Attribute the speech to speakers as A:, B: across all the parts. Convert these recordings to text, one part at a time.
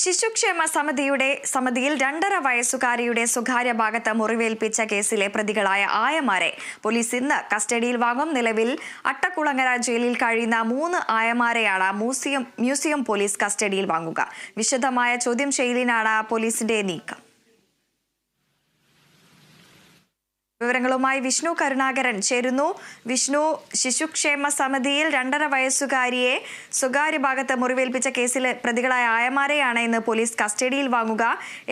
A: ശിശുക്ഷേമ സമിതിയുടെ സമിതിയിൽ രണ്ടര വയസ്സുകാരിയുടെ സ്വകാര്യ ഭാഗത്ത് മുറിവേൽപ്പിച്ച കേസിലെ പ്രതികളായ ആയമാരെ പോലീസ് ഇന്ന് കസ്റ്റഡിയിൽ വാങ്ങും. നിലവിൽ അട്ടക്കുളങ്ങര ജയിലിൽ കഴിയുന്ന മൂന്ന് ആയമാരെയാണ് മ്യൂസിയം മ്യൂസിയം പോലീസ് കസ്റ്റഡിയിൽ വാങ്ങുക. വിശദമായ ചോദ്യം ചെയ്യലിനാണ് പോലീസിന്റെ നീക്കം. വിവരങ്ങളുമായി വിഷ്ണു കരുണാകരൻ ചേരുന്നു. വിഷ്ണു ശിശുക്ഷേമ സമിതിയിൽ രണ്ടര വയസ്സുകാരിയെ സ്വകാര്യ ഭാഗത്ത് മുറിവേൽപ്പിച്ച കേസിൽ പ്രതികളായ ആയമാരെയാണ് ഇന്ന് പോലീസ് കസ്റ്റഡിയിൽ വാങ്ങുക.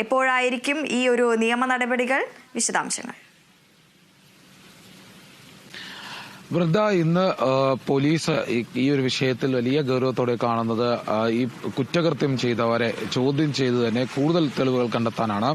A: എപ്പോഴായിരിക്കും ഈ ഒരു നിയമ നടപടികൾ? വിശദാംശങ്ങൾ.
B: വൃന്ദ ഇന്ന് പോലീസ് ഈ ഒരു വിഷയത്തിൽ വലിയ ഗൗരവത്തോടെ കാണുന്നത് ഈ കുറ്റകൃത്യം ചെയ്തവരെ ചോദ്യം ചെയ്ത് തന്നെ കൂടുതൽ തെളിവുകൾ കണ്ടെത്താനാണ്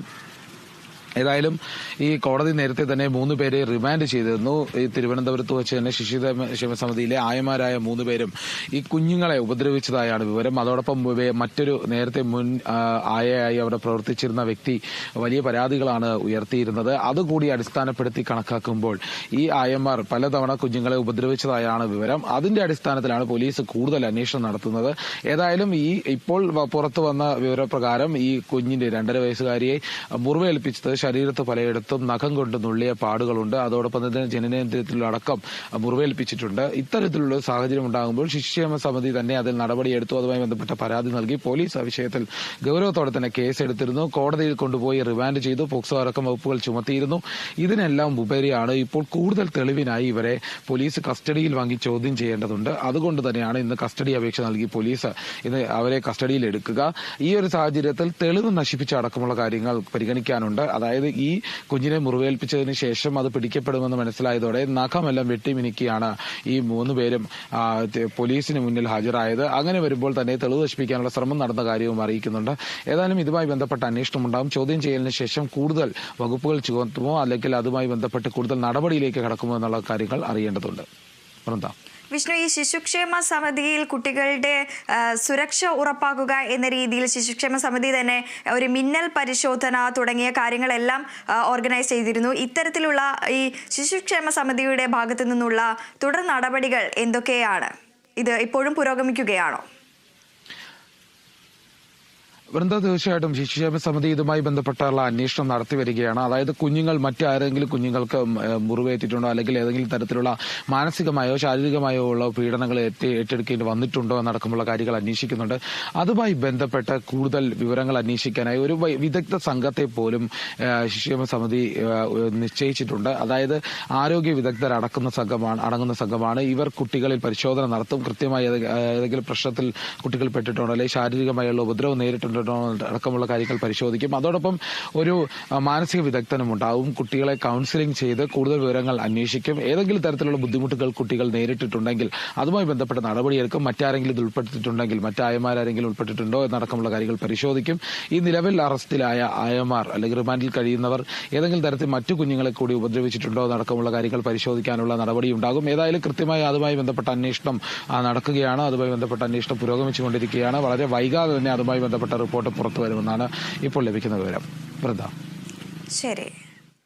B: ഏതായാലും ഈ കോടതി നേരത്തെ തന്നെ മൂന്ന് പേരെ റിമാൻഡ് ചെയ്തിരുന്നു. ഈ തിരുവനന്തപുരത്ത് വെച്ച് തന്നെ ശിശുക്ഷേമ സമിതിയിലെ ആയമാരായ മൂന്ന് പേരും ഈ കുഞ്ഞുങ്ങളെ ഉപദ്രവിച്ചതായാണ് വിവരം. അതോടൊപ്പം മറ്റൊരു നേരത്തെ മുൻ ആയയായി അവിടെ പ്രവർത്തിച്ചിരുന്ന വ്യക്തി വലിയ പരാതികളാണ് ഉയർത്തിയിരുന്നത്. അതുകൂടി അടിസ്ഥാനപ്പെടുത്തി കണക്കാക്കുമ്പോൾ ഈ ആയമാർ പലതവണ കുഞ്ഞുങ്ങളെ ഉപദ്രവിച്ചതായാണ് വിവരം. അതിന്റെ അടിസ്ഥാനത്തിലാണ് പോലീസ് കൂടുതൽ അന്വേഷണം നടത്തുന്നത്. ഏതായാലും ഈ ഇപ്പോൾ പുറത്തു വന്ന വിവരപ്രകാരം ഈ കുഞ്ഞിന്റെ രണ്ടര വയസ്സുകാരിയെ മുറിവേൽപ്പിച്ചത് ശരീരത്ത് പലയിടത്തും നഖം കൊണ്ട് നുള്ളിയ പാടുകളുണ്ട്. അതോടൊപ്പം തന്നെ ജനനേന്ദ്രിയത്തിലടക്കം മുറിവേൽപ്പിച്ചിട്ടുണ്ട്. ഇത്തരത്തിലുള്ള സാഹചര്യം ഉണ്ടാകുമ്പോൾ ശിശുക്ഷേമ സമിതി തന്നെ അതിൽ നടപടിയെടുത്തു. അതുമായി ബന്ധപ്പെട്ട പരാതി നൽകി പോലീസ് ആ വിഷയത്തിൽ ഗൗരവത്തോടെ തന്നെ കേസെടുത്തിരുന്നു. കോടതിയിൽ കൊണ്ടുപോയി റിമാൻഡ് ചെയ്തു. പോക്സോ അടക്കം വകുപ്പുകൾ ചുമത്തിയിരുന്നു. ഇതിനെല്ലാം ഉപരിയാണ് ഇപ്പോൾ കൂടുതൽ തെളിവിനായി ഇവരെ പോലീസ് കസ്റ്റഡിയിൽ വാങ്ങി ചോദ്യം ചെയ്യേണ്ടതുണ്ട്. അതുകൊണ്ട് തന്നെയാണ് ഇന്ന് കസ്റ്റഡി അപേക്ഷ നൽകി പോലീസ് ഇന്ന് അവരെ കസ്റ്റഡിയിൽ എടുക്കുക. ഈ ഒരു സാഹചര്യത്തിൽ തെളിവ് നശിപ്പിച്ച അടക്കമുള്ള കാര്യങ്ങൾ പരിഗണിക്കാനുണ്ട്. അതായത് ഈ കുഞ്ഞിനെ മുറിവേൽപ്പിച്ചതിന് ശേഷം അത് പിടിക്കപ്പെടുമെന്ന് മനസ്സിലായതോടെ നഖമെല്ലാം വെട്ടിമിനുക്കിയാണ് ഈ മൂന്ന് പേരും പോലീസിന് മുന്നിൽ ഹാജരായത്. അങ്ങനെ വരുമ്പോൾ തന്നെ തെളിവ് നശിപ്പിക്കാനുള്ള ശ്രമം നടന്ന കാര്യവും അറിയിക്കുന്നുണ്ട്. ഏതായാലും ഇതുമായി ബന്ധപ്പെട്ട അന്വേഷണം ഉണ്ടാകും. ചോദ്യം ചെയ്യലിന് ശേഷം കൂടുതൽ വകുപ്പുകൾ ചുമത്തുമോ അല്ലെങ്കിൽ അതുമായി ബന്ധപ്പെട്ട് കൂടുതൽ നടപടിയിലേക്ക് കടക്കുമോ എന്നുള്ള കാര്യങ്ങൾ അറിയേണ്ടതുണ്ട്. വൃന്ദ
A: വിഷ്ണു ഈ ശിശുക്ഷേമ സമിതിയിൽ കുട്ടികളുടെ സുരക്ഷ ഉറപ്പാക്കുക എന്ന രീതിയിൽ ശിശുക്ഷേമ സമിതി തന്നെ ഒരു മിന്നൽ പരിശോധന തുടങ്ങിയ കാര്യങ്ങളെല്ലാം ഓർഗനൈസ് ചെയ്തിരുന്നു. ഇത്തരത്തിലുള്ള ഈ ശിശുക്ഷേമ സമിതിയുടെ ഭാഗത്തു നിന്നുള്ള തുടർ നടപടികൾ എന്തൊക്കെയാണ്? ഇത് ഇപ്പോഴും പുരോഗമിക്കുകയാണോ?
B: വൃന്ദ തീർച്ചയായിട്ടും ശിശുക്ഷേമ സമിതി ഇതുമായി ബന്ധപ്പെട്ടുള്ള അന്വേഷണം നടത്തി വരികയാണ്. അതായത് കുഞ്ഞുങ്ങൾ മറ്റാരെങ്കിലും കുഞ്ഞുങ്ങൾക്ക് മുറിവേറ്റിട്ടുണ്ടോ? അല്ലെങ്കിൽ ഏതെങ്കിലും തരത്തിലുള്ള മാനസികമായോ ശാരീരികമായോ ഉള്ള പീഡനങ്ങൾ ഏറ്റ- ഏറ്റെടുക്കേണ്ടി വന്നിട്ടുണ്ടോ എന്നടക്കമുള്ള കാര്യങ്ങൾ അന്വേഷിക്കുന്നുണ്ട്. അതുമായി ബന്ധപ്പെട്ട് കൂടുതൽ വിവരങ്ങൾ അന്വേഷിക്കാനായി ഒരു വിദഗ്ധ സംഘത്തെ പോലും ശിശുക്ഷേമ സമിതി നിശ്ചയിച്ചിട്ടുണ്ട്. അതായത് ആരോഗ്യ വിദഗ്ധർ അടക്കുന്ന സംഘമാണ് അടങ്ങുന്ന സംഘമാണ്. ഇവർ കുട്ടികളിൽ പരിശോധന നടത്തും. കൃത്യമായി ഏതെങ്കിലും പ്രശ്നത്തിൽ കുട്ടികൾ പെട്ടിട്ടുണ്ടോ? അല്ലെങ്കിൽ ശാരീരികമായുള്ള ഉപദ്രവം നേരിട്ടുണ്ടോ അടക്കമുള്ള കാര്യങ്ങൾ പരിശോധിക്കും. അതോടൊപ്പം ഒരു മാനസിക വിദഗ്ധനും ഉണ്ടാവും കുട്ടികളെ കൗൺസിലിംഗ് ചെയ്ത് കൂടുതൽ വിവരങ്ങൾ അന്വേഷിക്കും. ഏതെങ്കിലും തരത്തിലുള്ള ബുദ്ധിമുട്ടുകൾ കുട്ടികൾ നേരിട്ടിട്ടുണ്ടെങ്കിൽ അതുമായി ബന്ധപ്പെട്ട നടപടിയെടുക്കും. മറ്റാരെങ്കിലും ഇത് ഉൾപ്പെട്ടിട്ടുണ്ടെങ്കിൽ മറ്റായമാരെങ്കിലും ഉൾപ്പെട്ടിട്ടുണ്ടോ എന്നടക്കമുള്ള കാര്യങ്ങൾ പരിശോധിക്കും. ഈ നിലവിൽ അറസ്റ്റിലായ ആയമാർ അല്ലെങ്കിൽ റിമാൻഡിൽ കഴിയുന്നവർ ഏതെങ്കിലും തരത്തിൽ മറ്റു കുഞ്ഞുങ്ങളെ കൂടി ഉപദ്രവിച്ചിട്ടുണ്ടോ എന്നടക്കമുള്ള കാര്യങ്ങൾ പരിശോധിക്കാനുള്ള നടപടി ഉണ്ടാകും ഏതായാലും കൃത്യമായി അതുമായി ബന്ധപ്പെട്ട അന്വേഷണം നടക്കുകയാണ്. അതുമായി ബന്ധപ്പെട്ട അന്വേഷണം പുരോഗമിച്ചുകൊണ്ടിരിക്കുകയാണ്. വളരെ വൈകാതെ തന്നെ അതുമായി ബന്ധപ്പെട്ട റിപ്പോർട്ട് പുറത്തു വരുമെന്നാണ് ഇപ്പോൾ ലഭിക്കുന്ന വിവരം. വൃന്ദ.
A: ശരി.